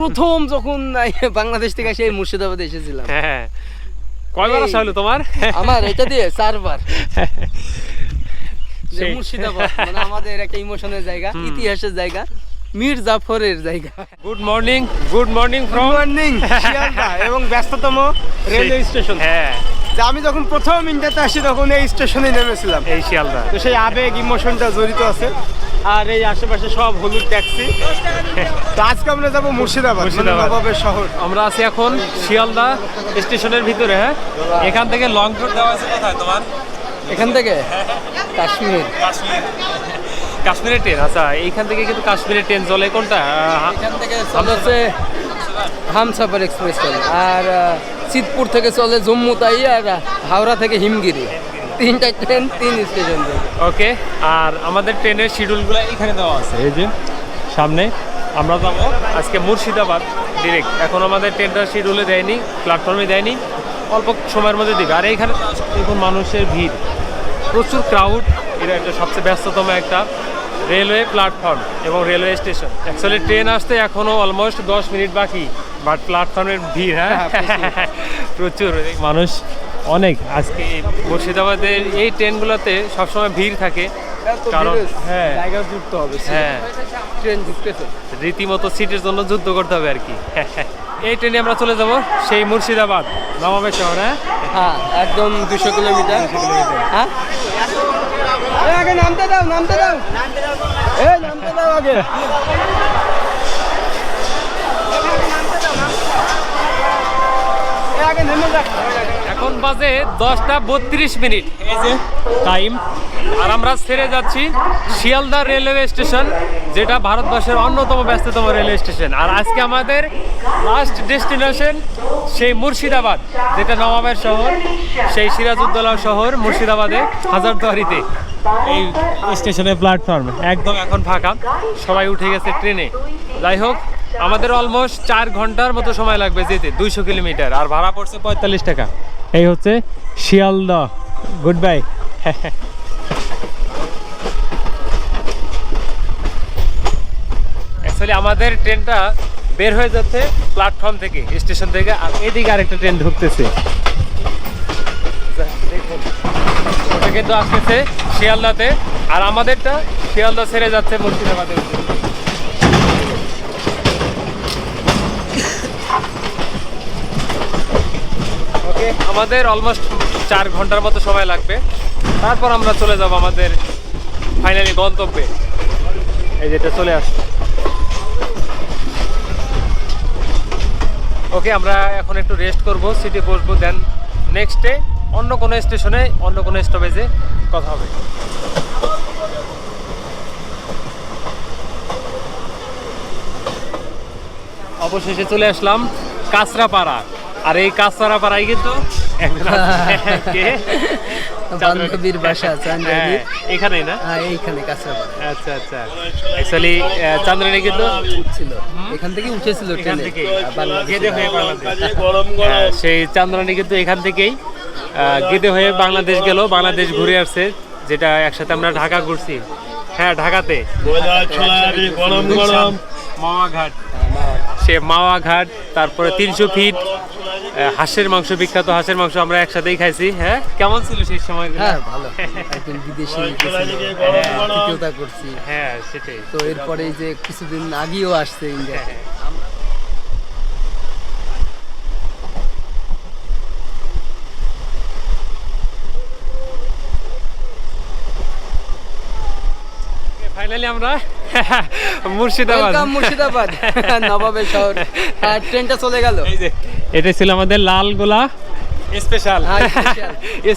প্রথম যখন বাংলাদেশ থেকে এসে মুর্শিদাবাদে এসেছিলাম। হ্যাঁ। কয়বার আসা হলো তোমার? আমার এটা দিয়ে চারবার। মুর্শিদাবাদ মানে আমাদের একটা ইমোশনের জায়গা ইতিহাসের জায়গা মীর জাফরের জায়গা। Good morning good morning from morning এবং ব্যস্ততম রেলওয়ে স্টেশন। হ্যাঁ। যে আমি যখন প্রথম ইন্ডিয়াতে আসি তখন এই স্টেশনে নেমেছিলাম। এই শিয়ালদা। তো সেই আবেগ ইমোশনটা জড়িত আছে। আর এই আশেপাশে সব হলুদ ট্যাক্সি। তো আজকে আমরা যাব মুর্শিদাবাদ মানে মুর্শিদাবাদ। নবাবের শহর। আমরা আছি এখন শিয়ালদা স্টেশনের ভিতরে হ্যাঁ? এখান থেকে লং ট্যুর দেওয়া আছে কোথায় তোমার? এখান থেকে? কাশ্মীর। কাশ্মীর। কাশ্মীরের ট্রেন আচ্ছা এইখান থেকে কিন্তু কাশ্মীরের ট্রেন চলে কোনটা? এখান থেকে চলে হচ্ছে হামসাফার। এক্সপ্রেস চলে। আর চিতপুর থেকে চলে জম্মু তাই আর হাওড়া থেকে হিমগিরি। তিনটা ট্রেন, তিন স্টেশন ওকে, আর আমাদের ট্রেনের শিডিউলগুলো এখানে দেওয়া আছে। এই যে, সামনে আমরা যাব আজকে মুর্শিদাবাদ ডিরেক্ট এখন আমাদের ট্রেনটা শিডিউলে দেয়নি প্ল্যাটফর্মে দেয়নি। অল্প সময়ের মধ্যে দিবে। আর এইখানে দেখুন মানুষের ভিড়। প্রচুর ক্রাউড এটা একটা সবচেয়ে ব্যস্ততম একটা রেলওয়ে প্ল্যাটফর্ম এবং রেলওয়ে স্টেশন অ্যাকচুয়ালি ট্রেন আসতে এখনও অলমোস্ট দশ মিনিট বাকি। বাট প্ল্যাটফর্মের ভিড় হ্যাঁ? প্রচুর। মানুষ অনেক আজকে মুর্শিদাবাদের এই ট্রেনগুলোতে সবসময় ভিড় থাকে। কারণ হ্যাঁ। জায়গা যুক্ত হবে। হ্যাঁ। ট্রেন ঢুকতেছে। রীতিমতো সিটের জন্য যুদ্ধ করতে হবে আর কি। এই ট্রেনে আমরা চলে যাব সেই মুর্শিদাবাদ নবাবের শহর হ্যাঁ? হ্যাঁ একদম দুশো কিলোমিটার। হ্যাঁ? আগে নামতে দাও নামতে দাও। এই নামতে দাও আগে। এখন বাজে দশটা বত্রিশ মিনিট। টাইম আর আমরা ছেড়ে যাচ্ছি শিয়ালদা রেলওয়ে স্টেশন, যেটা ভারতবর্ষের অন্যতম ব্যস্ততম রেলওয়ে স্টেশন। আর আজকে আমাদের লাস্ট ডেস্টিনেশন সেই মুর্শিদাবাদ, যেটা নবাবের শহর, সেই সিরাজউদ্দৌলা শহর মুর্শিদাবাদে, হাজারদুয়ারিতে। এই স্টেশনের প্ল্যাটফর্ম একদম এখন ফাঁকা। সবাই উঠে গেছে ট্রেনে। যাই হোক আমাদের অলমোস্ট চার ঘণ্টার মতো সময় লাগবে যেতে, দুইশো কিলোমিটার, আর ভাড়া পড়ছে পঁয়তাল্লিশ টাকা। এই হচ্ছে শিয়ালদা। গুড বাই অ্যাকচুয়ালি আমাদের ট্রেনটা বের হয়ে যাচ্ছে প্ল্যাটফর্ম থেকে স্টেশন থেকে, আর এদিকে আরেকটা ট্রেন ঢুকতেছে। কিন্তু আসতেছে শিয়ালদাতে, আর আমাদেরটা শিয়ালদা ছেড়ে যাচ্ছে মুর্শিদাবাদের উদ্দেশ্যে। ওকে আমাদের অলমোস্ট চার ঘণ্টার মতো সময় লাগবে। তারপর আমরা চলে যাব আমাদের ফাইনালি গন্তব্যে। এই যেটা চলে আসছে। ওকে আমরা এখন একটু রেস্ট করব সিটে বসবো দেন নেক্সট ডে অন্য কোনো স্টেশনে অন্য কোনো স্টপেজে কথা হবে। অবশেষে চলে আসলাম কাঁচরাপাড়া। আর এই কাঁচরাপাড়ায় কিন্তু একজন আছে। কে? বান্ধবীর বাসা চান্দ্রানী হ্যাঁ, এখানেই না? হ্যাঁ এইখানে কাছরাপাড়া আচ্ছা আচ্ছা। অ্যাকচুয়ালি চান্দ্রানী কিন্তু উঠছিল। এখান থেকে উঠেছিল ট্রেনে। গেদে হয়ে বাংলাদেশ। সেই চান্দ্রানী কিন্তু এখান থেকেই গেদে হয়ে বাংলাদেশ গেল। বাংলাদেশ ঘুরে আসছে যেটা একসাথে আমরা ঢাকা ঘুরছি। হ্যাঁ ঢাকাতে। গরম গরম। মাওয়া ঘাট। সে মাওয়া ঘাট তারপরে তিনশো ফিট হাঁসের মাংস বিখ্যাত হাঁসের মাংস আমরা একসাথেই খাইছি হ্যাঁ? কেমন ছিল সেই সময় হ্যাঁ ভালো। একজন বিদেশি গেছিল, আতিথেয়তা করছি। হ্যাঁ সেটাই। তো এরপরে যে কিছুদিন আগেও আসছে ইন্ডিয়াতে। ফাইনালি আমরা মুর্শিদাবাদ। মুর্শিদাবাদ নবাবের শহর। আর ট্রেনটা চলে গেল। এই যে এটা ছিল আমাদের লালগোলা স্পেশাল। হ্যাঁ,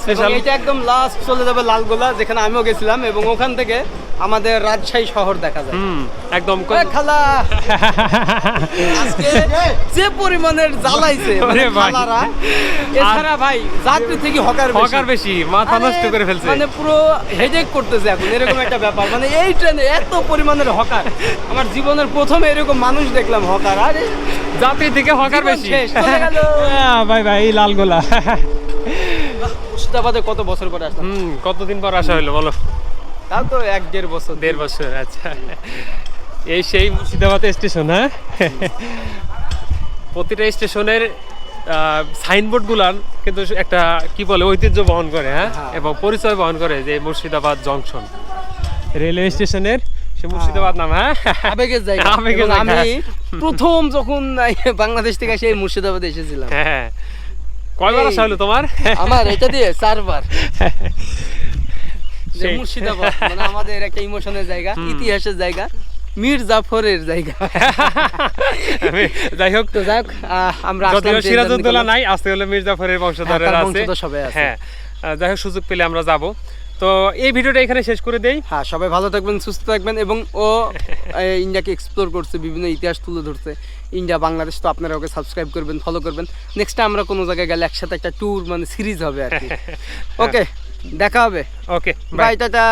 স্পেশাল। এটা একদম লাস্ট চলে যাবে লালগোলা যেখানে আমিও গেছিলাম এবং ওখান থেকে আমাদের রাজশাহী শহর দেখা যায়। একদম খালা। যে পরিমাণের জ্বালাইছে মানে। খালারা এছাড়া ভাই যাত্রী থেকে হকার। হকার বেশি মাথা আরে, নষ্ট করে ফেলছে। মানে পুরো হেডেক করতেছে এখন এরকম একটা ব্যাপার। মানে এই ট্রেনে এত পরিমাণের হকার। আমার জীবনের প্রথমে এরকম মানুষ দেখলাম হকার। আরে জাতি থেকে হকার বেশি। ভাই ভাই লালগোলা মুর্শিদাবাদে কত বছর পরে আসলাম? কতদিন পর আসা হলো বলো? তাও তো এক দেড় বছর। দেড় বছর আচ্ছা। এই সেই মুর্শিদাবাদ স্টেশন হ্যাঁ? প্রতিটা স্টেশনের সাইনবোর্ড গুলান কিন্তু একটা কি বলে ঐতিহ্য বহন করে হ্যাঁ? হ্যাঁ। এবং পরিচয় বহন করে যে মুর্শিদাবাদ জংশন। রেলওয়ে স্টেশনের সে মুর্শিদাবাদ নাম হ্যাঁ? আবেগের জায়গা। আবেগের আমি প্রথম যখন বাংলাদেশ থেকে সেই মুর্শিদাবাদ এসেছিলাম। হ্যাঁ কয়বার এই- আসা হলো তোমার? আমার এটা দিয়ে চারবার মুর্শিদাবাদ মানে আমাদের একটা ইমোশনের জায়গা ইতিহাসের জায়গা। মীর জাফরের জায়গা যাই হোক তো যাই হোক আমরা যদিও সিরাজউদ্দৌলা নাই আজকে হলো মির্জাফরের বংশধরের হ্যাঁ, আছে। বংশধর সবাই আছে। হ্যাঁ যাই হোক সুযোগ পেলে আমরা যাব। তো এই ভিডিওটা এখানে শেষ করে দেই। হ্যাঁ সবাই ভালো থাকবেন সুস্থ থাকবেন এবং ও ইন্ডিয়াকে এক্সপ্লোর করছে বিভিন্ন ইতিহাস তুলে ধরছে। ইন্ডিয়া বাংলাদেশ তো আপনারা ওকে সাবস্ক্রাইব করবেন ফলো করবেন। নেক্সট আমরা কোনো জায়গায় গেলে একসাথে একটা ট্যুর মানে সিরিজ হবে আর কি। ওকে দেখা হবে। Okay bye tata.